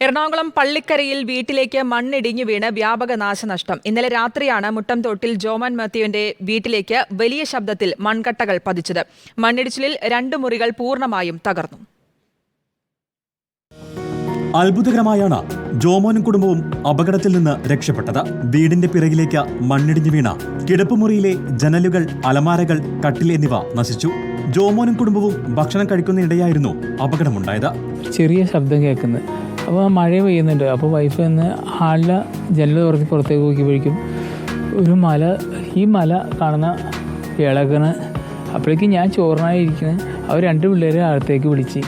എറണാകുളം പള്ളിക്കരയിൽ വീട്ടിലേക്ക് മണ്ണിടിഞ്ഞു വീണ് വ്യാപക നാശനഷ്ടം. ഇന്നലെ രാത്രിയാണ് മുട്ടംതോട്ടിൽ ജോമൻ മാത്യുവിന്റെ വീട്ടിലേക്ക് വലിയ ശബ്ദത്തിൽ മൺകട്ടകൾ പതിച്ചത്. മണ്ണിടിച്ചിലിൽ രണ്ട് മുറികൾ പൂർണമായും തകർന്നു. അത്ഭുതകരമായാണ് ജോമോനും കുടുംബവും അപകടത്തിൽ നിന്ന് രക്ഷപ്പെട്ടത്. വീടിന്റെ പിറകിലേക്ക് മണ്ണിടിഞ്ഞു വീണ കിടപ്പുമുറിയിലെ ജനലുകൾ അലമാരകൾ കട്ടിൽ എന്നിവ നശിച്ചു. ജോമോനും കുടുംബവും ഭക്ഷണം കഴിക്കുന്നതിനിടെയായിരുന്നു അപകടമുണ്ടായത്. ചെറിയ ശബ്ദം കേൾക്കുന്നത് അപ്പോൾ മഴ പെയ്യുന്നുണ്ട്. അപ്പോൾ വൈഫ് എന്ന് ആളില ജനൽ തുറന്ന് പുറത്തേക്ക് നോക്കിയപ്പോഴേക്കും ഒരു മല ഈ മല കാണുന്ന ഇളകണ്. അപ്പോഴേക്കും ഞാൻ ചോറിനായി ഇരിക്കുന്നത് അവർ രണ്ട് പിള്ളേരെ അകത്തേക്ക് വിളിച്ച്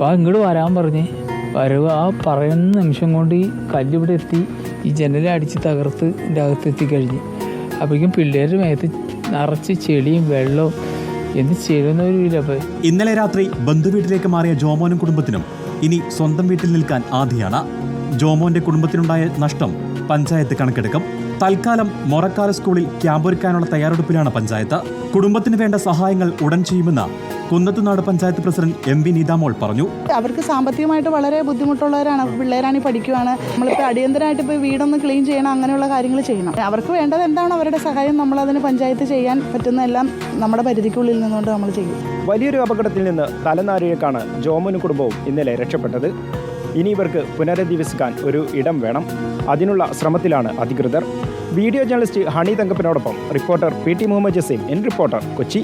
വാ ഇങ്ങോട്ട് വരാൻ പറഞ്ഞ്. വരവ് ആ പറയുന്ന നിമിഷം കൊണ്ട് ഈ കല്ലിവിടെ എത്തി ഈ ജനലെ അടിച്ച് തകർത്ത് എന്റെ അകത്ത് എത്തിക്കഴിഞ്ഞ് അപ്പോഴേക്കും പിള്ളേരുടെ മേത്ത് നിറച്ച് ചെളിയും വെള്ളവും. എന്ത് അപ്പോൾ ഇന്നലെ രാത്രി ബന്ധുവീട്ടിലേക്ക് മാറിയ ജോമോനും കുടുംബത്തിനും ഇനി സ്വന്തം വീട്ടിൽ നിൽക്കാൻ ആധിയാണ്. ജോമോന്റെ കുടുംബത്തിനുണ്ടായ നഷ്ടം പഞ്ചായത്ത് കണക്കെടുക്കും. തൽക്കാലം മൊറക്കാല സ്കൂളിൽ ക്യാമ്പൊരുക്കാനുള്ള തയ്യാറെടുപ്പിലാണ് പഞ്ചായത്ത്. കുടുംബത്തിന് വേണ്ട സഹായങ്ങൾ ഉടൻ ചെയ്യുമെന്ന് Kunnathunad panchayat president M V Neethamol പറഞ്ഞു. അവർക്ക് സാമ്പത്തികമായിട്ട് വളരെ ബുദ്ധിമുട്ടുള്ളവരാണ്. പിള്ളേരാണ് പഠിക്കുവാണ്. നമ്മളിപ്പോൾ അടിയന്തരമായിട്ട് ഇപ്പോൾ വീടൊന്ന് ക്ലീൻ ചെയ്യണം അങ്ങനെയുള്ള കാര്യങ്ങൾ ചെയ്യണം. അവർക്ക് വേണ്ടത് എന്താണ്? അവരുടെ സഹായം നമ്മളതിന് പഞ്ചായത്ത് ചെയ്യാൻ പറ്റുന്നതെല്ലാം നമ്മുടെ പരിധിക്കുള്ളിൽ നിന്നുകൊണ്ട് നമ്മൾ ചെയ്യും. വലിയൊരു അപകടത്തിൽ നിന്ന് തലനാരിഴക്കാണ് ജോമന് കുടുംബവും ഇന്നലെ രക്ഷപ്പെട്ടത്. ഇനി ഇവർക്ക് പുനരധിവസിക്കാൻ ഒരു ഇടം വേണം. അതിനുള്ള ശ്രമത്തിലാണ് അധികൃതർ. Video journalist honey തങ്കപ്പനോടൊപ്പം reporter P T Muhammad Jaseem N reporter Kochi.